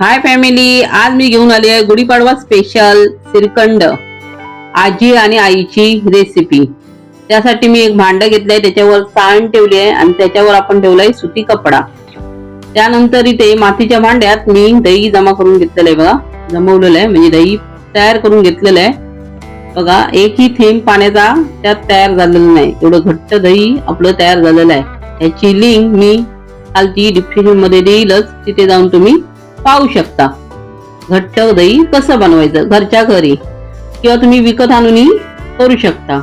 Hi family आज मी घेऊन आली आहे गुढीपाडवा स्पेशल श्रीखंड आजी आणि आईची रेसिपी त्यासाठी मी एक भांड घेतलंय त्याच्यावर साण ठेवली आहे आणि त्याच्यावर आपण ठेवलाय सुती कपडा. त्यानंतर इथे मातीच्या भांड्यात मी दही जमा करून घेतलेलं आहे बघा. जमवलेलं आहे म्हणजे दही तयार करून घेतलेलं आहे. बघा एकही थेंब पाण्याचा त्यात तयार झालेला नाही. एवढं घट्ट दही आपलं तयार झालेलं आहे. याची लिंक मी खालती डिस्क्रिप्शनमध्ये देईलच. तिथे जाऊन तुम्ही पाहू शकता. घट्ट दही कसं बनवायचं घरच्या घरी? किंवा तुम्ही विकत आणूनही करू शकता.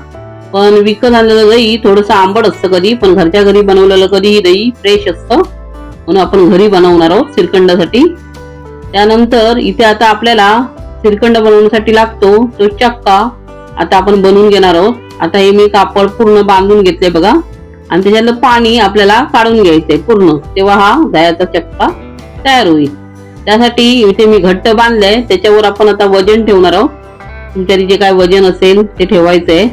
पण विकत आणलेलं दही थोडस आंबट असतं कधी पण घरच्या घरी बनवलेलं कधीही दही फ्रेश असतं. म्हणून आपण घरी बनवणार आहोत श्रीखंडासाठी. त्यानंतर इथे आता आपल्याला श्रीखंड बनवण्यासाठी लागतो तो चक्का. आता आपण बनवून घेणार आहोत. आता हे मी कापड पूर्ण बांधून घेतले बघा. आणि त्याच्यातलं पाणी आपल्याला काढून घ्यायचंय पूर्ण. तेव्हा हा दह्याचा चक्का तयार होईल. त्यासाठी इथे मी घट्ट बांधलंय. त्याच्यावर आपण आता वजन ठेवणार आहोत. तुमच्या जे काय वजन असेल ते ठेवायचंय.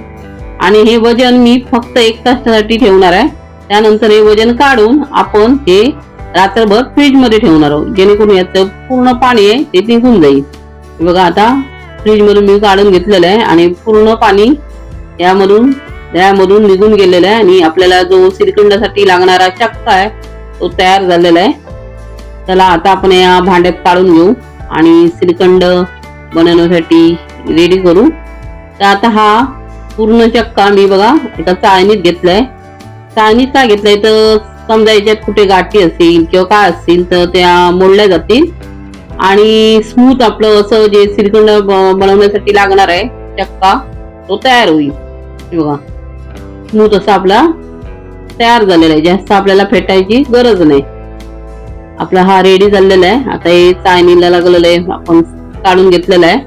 आणि हे वजन मी फक्त एक तासासाठी ठेवणार आहे. त्यानंतर हे वजन काढून आपण हे रात्रभर फ्रीजमध्ये ठेवणार आहोत. जेणेकरून याचं पूर्ण पाणी आहे ते निघून जाईल. बघा आता फ्रीज मधून मी काढून घेतलेलं आहे आणि पूर्ण पाणी यामधून यामधून निघून गेलेलं आहे. आणि आपल्याला जो श्रीखंडासाठी लागणारा चक्का आहे तो तयार झालेला आहे. त्याला आता आपण या भांड्यात काढून घेऊ आणि श्रीखंड बनवण्यासाठी रेडी करू. तर आता हा पूर्ण चक्का मी बघा एका चाळणीत घेतलाय. चाळणीत का घेतलाय तर समजा याच्यात कुठे गाठी असेल किंवा काय असतील तर त्या मोडल्या जातील. आणि स्मूथ आपलं असं जे श्रीखंड ब- बनवण्यासाठी लागणार आहे चक्का तो तयार होईल. बघा. स्मूथ असा आपला तयार झालेला आहे. जास्त आपल्याला फेटायची गरज नाही. आपला हा रेडी झालेला आहे. आता हे चायनीला लागलेलं आहे. आपण काढून घेतलेला आहे.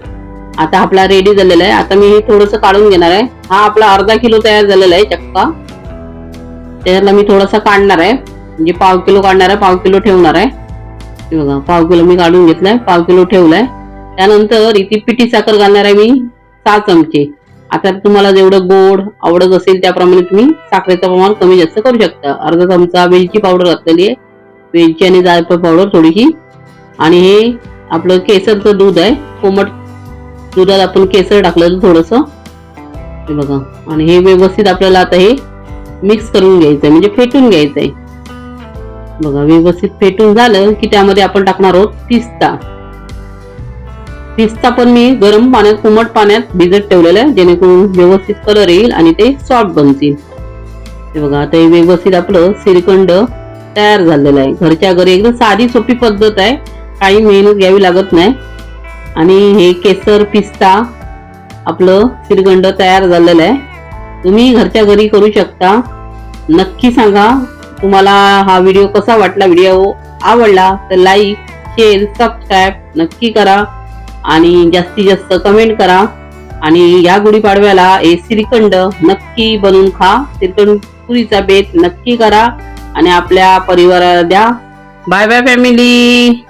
आता आपला रेडी झालेला आहे. आता मी हे थोडस काढून घेणार आहे. हा आपला अर्धा किलो तयार झालेला आहे चक्का. त्याला मी थोडासा काढणार आहे. म्हणजे पाव किलो काढणार आहे पाव किलो ठेवणार आहे. बघा पाव किलो मी काढून घेतलाय पाव किलो ठेवलाय. त्यानंतर इथे पिठी साखर घालणार आहे मी सहा चमचे. आता तुम्हाला जेवढं गोड आवडत असेल त्याप्रमाणे तुम्ही साखरेचं प्रमाण कमी जास्त करू शकता. अर्धा चमचा वेलची पावडर घातलेली आहे. वेलची आणि जायफळ पावडर थोडीशी. आणि हे आपलं केसरचं दूध आहे. कोमट दुधात आपण केसर टाकलं थोडस. हे बघा. आणि हे व्यवस्थित आपल्याला आता हे मिक्स करून घ्यायचं आहे म्हणजे फेटून घ्यायचं आहे बघा व्यवस्थित फेटून झालं की त्यामध्ये आपण टाकणार आहोत पिस्ता. पिस्ता पण मी गरम पाण्यात कोमट पाण्यात भिजत ठेवलेलं आहे. जेणेकरून व्यवस्थित कलर येईल आणि ते सॉफ्ट बनतील. हे बघा आता हे व्यवस्थित आपलं श्रीखंड तयार झालेलं आहे. घरच्या घरी एकदम साधी सोपी पद्धत आहे. काही मेहनत घ्यावी लागत नाही. आणि हे केसर पिस्ता आपलं श्रीखंड तयार झालेलं आहे. तुम्ही घरच्या घरी करू शकता. नक्की सांगा. तुम्हाला हा व्हिडिओ कसा वाटला? व्हिडिओ आवडला तर लाईक शेअर सबस्क्राईब नक्की करा. आणि जास्तीत जास्त कमेंट करा. आणि या गुढीपाडव्याला हे श्रीखंड नक्की बनवून खा. श्रीखंड पुरीचा बेत नक्की करा. आणि आपल्या परिवाराला द्या. Bye bye family